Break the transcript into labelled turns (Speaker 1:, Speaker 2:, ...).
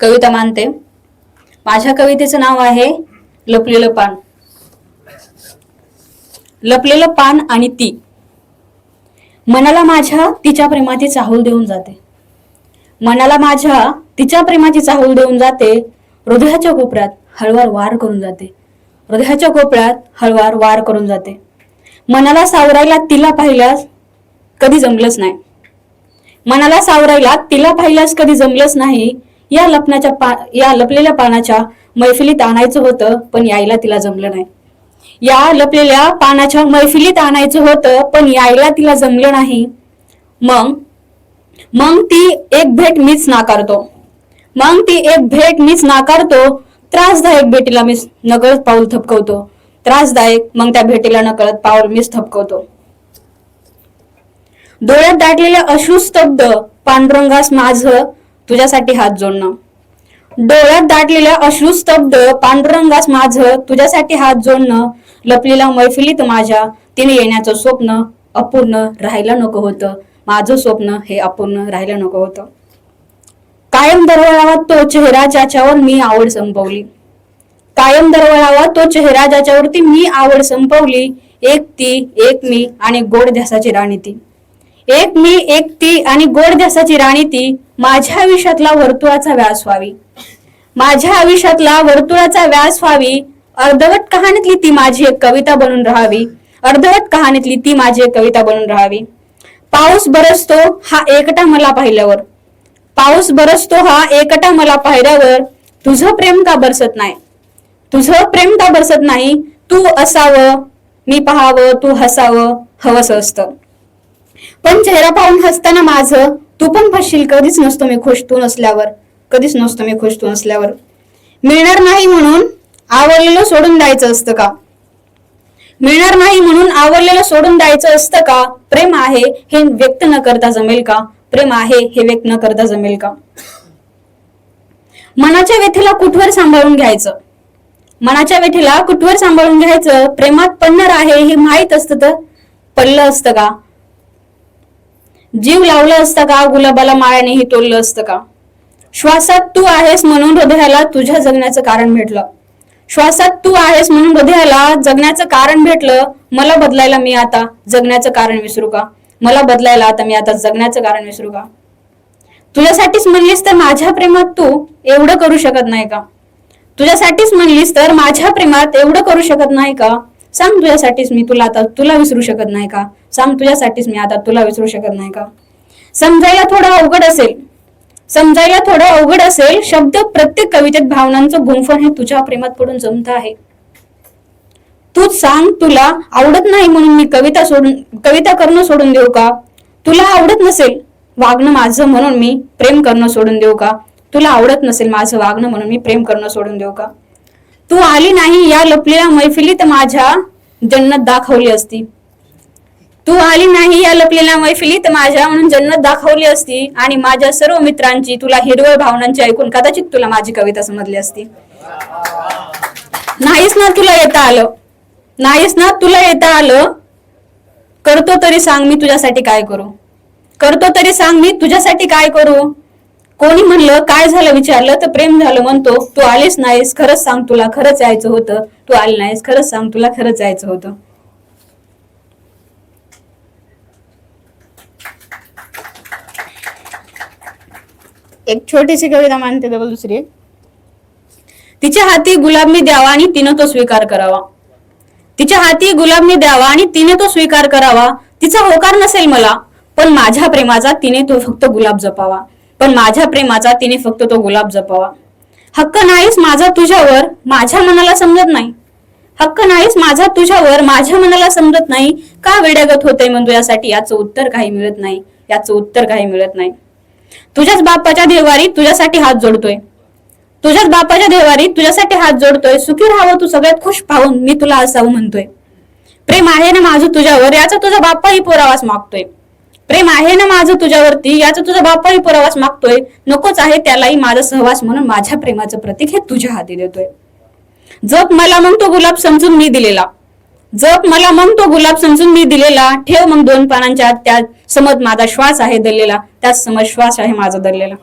Speaker 1: कविता मानते. माझ्या कवितेचं नाव आहे लपलेलं पान. लपलेलं पान आणि ती. मनाला माझ्या तिच्या प्रेमाची चाहूल देऊन जाते. मनाला माझ्या तिच्या प्रेमाची चाहूल देऊन जाते. हृदयाच्या कोपऱ्यात हळवार वार करून जाते. हृदयाच्या कोपऱ्यात हळवार वार करून जाते. मनाला सावरायला तिला पाहिल्यास कधी जमलंच नाही. मनाला सावरायला तिला पाहिल्यास कधी जमलंच नाही. या लपण्याच्या पा या लपलेल्या पानाच्या मैफिलीत आणायचं होतं पण यायला तिला जमलं नाही. या लपलेल्या पानाच्या मैफिलीत आणायचं होतं पण यायला तिला जमलं नाही. मग मग ती एक भेट मीच नाकारतो. मग ती एक भेट मीच नाकारतो त्रासदायक भेटीला मी नकळत पाऊल थपकवतो. त्रासदायक मग त्या भेटीला नकळत पाऊल मीच थपकवतो. डोळ्यात दाटलेल्या अश्रुस्तब्ध पांडुरंगास माझ तुझ्यासाठी हात जोडणं. डोळ्यात दाटलेल्या अश्रुस्तब्ध पांडुरंगास माझ तुझ्यासाठी हात जोडणं. लपलेल्या मैफिलीत माझ्या तिने येण्याचं स्वप्न अपूर्ण राहायला नको होतं. माझं स्वप्न हे अपूर्ण राहायला नको होतं. कायम दरवळावा तो चेहरा ज्याच्यावर मी आवड संपवली. कायम दरवळावा तो चेहरा ज्याच्यावरती मी आवड संपवली. एक ती एक मी आणि गोड ध्यासाची राणी ती. एक मी एक ती आणि गोड देसाची राणी ती माझ्या आयुष्यातला वर्तुळाचा व्यास व्हावी. माझ्या आयुष्यातला वर्तुळाचा व्यास व्हावी. अर्धवट कहाणीतली ती माझी एक कविता बनून राहावी. अर्धवट कहाणीतली ती माझी एक कविता बनून राहावी. पाऊस बरसतो हा एकटा मला पाहिल्यावर. पाऊस बरसतो हा एकटा मला पाहिल्यावर. तुझं प्रेम का बरसत नाही? तुझं प्रेम का बरसत नाही? तू असावं मी पाहावं तू हसावं हवस असतं. पण चेहरा पाहून हसताना माझं तू पण फसशील कधीच नसतो मी खुश तू नसल्यावर. कधीच नसतो मी खुश तू नसल्यावर. मिळणार नाही म्हणून आवडलेलं सोडून द्यायचं असतं का? मिळणार नाही म्हणून आवडलेलं सोडून द्यायचं असतं का? प्रेम आहे हे व्यक्त न करता जमेल का? प्रेम आहे हे व्यक्त न करता जमेल का? मनाच्या व्यथेला कुठवर सांभाळून घ्यायचं? मनाच्या व्यथेला कुठवर सांभाळून घ्यायचं? प्रेमात पडणार आहे हे माहीत असतं तर पडलं असतं का? जीव लावलं असतं का? गुलाबाला माळ्यानेही तोललं असतं का? श्वासात तू आहेस म्हणून हृदयाला तुझ्या जगण्याचं कारण भेटलं. श्वासात तू आहेस म्हणून हृदयाला जगण्याचं कारण भेटलं. मला बदलायला मी आता जगण्याचं कारण विसरू का? मला बदलायला आता मी आता जगण्याचं कारण विसरू का? तुझ्यासाठीच म्हणलीस तर माझ्या प्रेमात तू एवढं करू शकत नाही का? तुझ्यासाठीच म्हणलीस तर माझ्या प्रेमात एवढं करू शकत नाही का? सांग तुझ्यासाठीच मी तुला आता तुला विसरू शकत नाही का? सांग तुझ्यासाठीच मी आता तुला विसरू शकत नाही का? समजायला थोडं अवघड असेल. समजायला थोडं अवघड असेल. शब्द प्रत्येक कवितेत भावनांचं गुंफण हे तुझ्या प्रेमात पडून जमत आहे. तूच सांग तुला आवडत नाही म्हणून मी कविता सोडून कविता करणं सोडून देऊ का? तुला आवडत नसेल वागणं माझं म्हणून मी प्रेम करणं सोडून देऊ का? तुला आवडत नसेल माझं वागणं म्हणून मी प्रेम करणं सोडून देऊ का? तू आली नाही या लपलेल्या मैफिलीत माझ्या जन्नत दाखवली असती. तू आली नाही या लपलेल्या मैफिलीत माझ्या म्हणून जन्नत दाखवली असती आणि माझ्या सर्व मित्रांची तुला हिरवळ भावनांची ऐकून कदाचित तुला माझी कविता समजली असती. नाहीच ना तुला येता आलं. नाहीच ना तुला येता आलं. करतो तरी सांग मी तुझ्यासाठी काय करू. करतो तरी सांग मी तुझ्यासाठी काय करू. कोणी म्हणलं काय झालं? विचारलं तर प्रेम झालं म्हणतो तू आलीच नाहीस खरंच सांग तुला खरंच यायचं होतं. तू आली नाहीस खरंच सांग तुला खरंच यायचं होतं. एक छोटीशी कविता मानते डबल दुसरी. तिच्या हाती गुलाब मी द्यावा आणि तिनं तो स्वीकार करावा. तिच्या हाती गुलाब मी द्यावा आणि तिने तो स्वीकार करावा. तिचा होकार नसेल मला पण माझ्या प्रेमाचा तिने तो फक्त गुलाब जपावा. पण माझ्या प्रेमाचा तिने फक्त तो गुलाब जपावा. हक्क नाहीस माझा तुझ्यावर माझ्या मनाला समजत नाही. हक्क नाहीस माझा तुझ्यावर माझ्या मनाला समजत नाही. का वेड्यागत होते म्हणतो यासाठी? याचं उत्तर काही मिळत नाही. याचं उत्तर काही मिळत नाही. तुझ्याच बापाच्या देवारी तुझ्यासाठी हात जोडतोय. तुझ्याच बापाच्या देवारी तुझ्यासाठी हात जोडतोय. सुखी राहावं तू सगळ्यात खुश पाहून मी तुला असावं म्हणतोय. प्रेम आहे ना माझं तुझ्यावर याचा तुझा बाप्पाही पुरावास मागतोय. प्रेम आहे ना माझं तुझ्यावरती? याचा तुझा बाप्पाही पुरावास मागतोय. नकोच आहे त्यालाही माझा सहवास म्हणून माझ्या प्रेमाचं प्रतीक हे तुझ्या हाती देतोय. जप मला मग तो गुलाब समजून मी दिलेला. जप मला मग तो गुलाब समजून मी दिलेला. ठेव मग दोन पानांच्या त्या समज माझा श्वास आहे दललेला. त्याच समज श्वास आहे माझा दललेला.